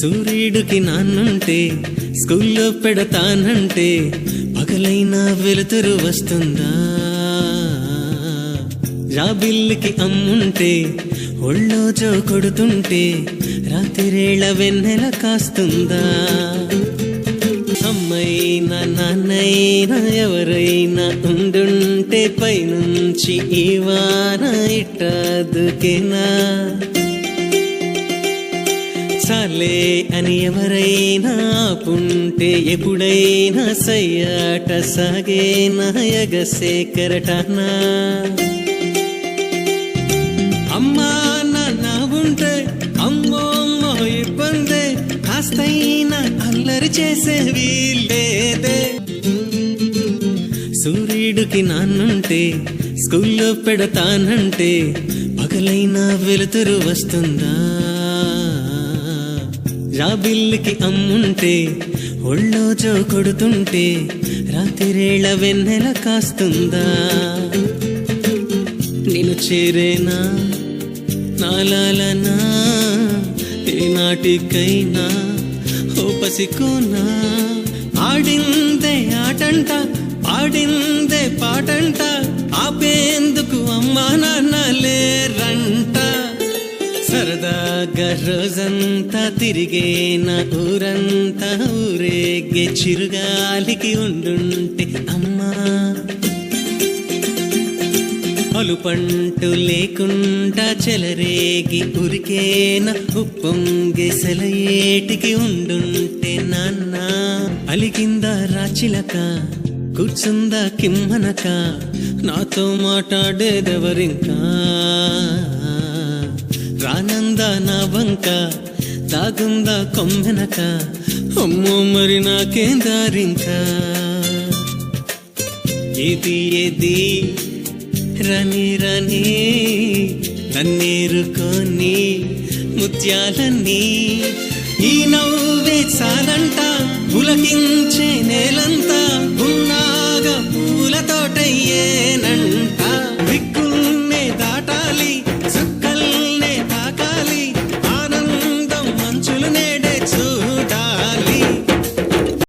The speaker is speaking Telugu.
సూర్యుడికి నాన్నంటే స్కూల్లో పెడతానంటే పగలైనా వెలుతురు వస్తుందా? రాబిల్లికి అమ్ముంటే ఒళ్ళో జో కొడుతుంటే రాత్రిరేళ వెన్నెల కాస్తుందా? అమ్మైనా నాన్నైనా ఎవరైనా ఉండుంటే పైనుంచి ఈ వాన ఇట్టదుకేనా? చాలే అని ఎవరైనా పుంటే ఎప్పుడైనా సయ్యాట సాగే నాయగ కెరటనా అమ్మా నాన్న ఉంటే అమ్మో ఇబ్బందే కాస్తైనా అల్లరి చేసే వీల్లేదే. సూర్యుడికి నాన్నుంటే స్కూల్లో పెడతానంటే పగలైనా వెలుతురు వస్తుందా? రాబిల్లికి అమ్ముంటే ఒళ్ళో జో కొడుతుంటే రాత్రిరేళ వెన్నెల కాస్తుందా? నేను చేరేనా? నాలాలనా ఏనాటికైనా ఓ పసికోనా? ఆడిందే ఆటంట పాడిందే పాటంట ఆపేందుకు అమ్మానా? సరదాగా రోజంతా తిరిగేన ఊరంతా ఊరేగే చిరుగాలికి ఉండుంటే అమ్మా. పలుపంటు లేకుండా చెలరేగి ఉరికేన ఉప్పొంగే సెలయేటికి ఉండుంటే నాన్న. అలిగిందా రాచిలక కూర్చుందా కిమ్మనక నాతో మాట్లాడేదెవరింకా? ఆనంద నా వంక దాగుందా కొమ్మెనక అమ్మో మరి నాకేం దారింకా? ఏది ఏది రని రని నన్నేరుకొని ముత్యాలన్నీ ఈ నవ్వే చాలంట పులకించే నేలంతా ఉన్నాగా పూలతోటయ్యేనంట దిక్కున్నే దాటాలి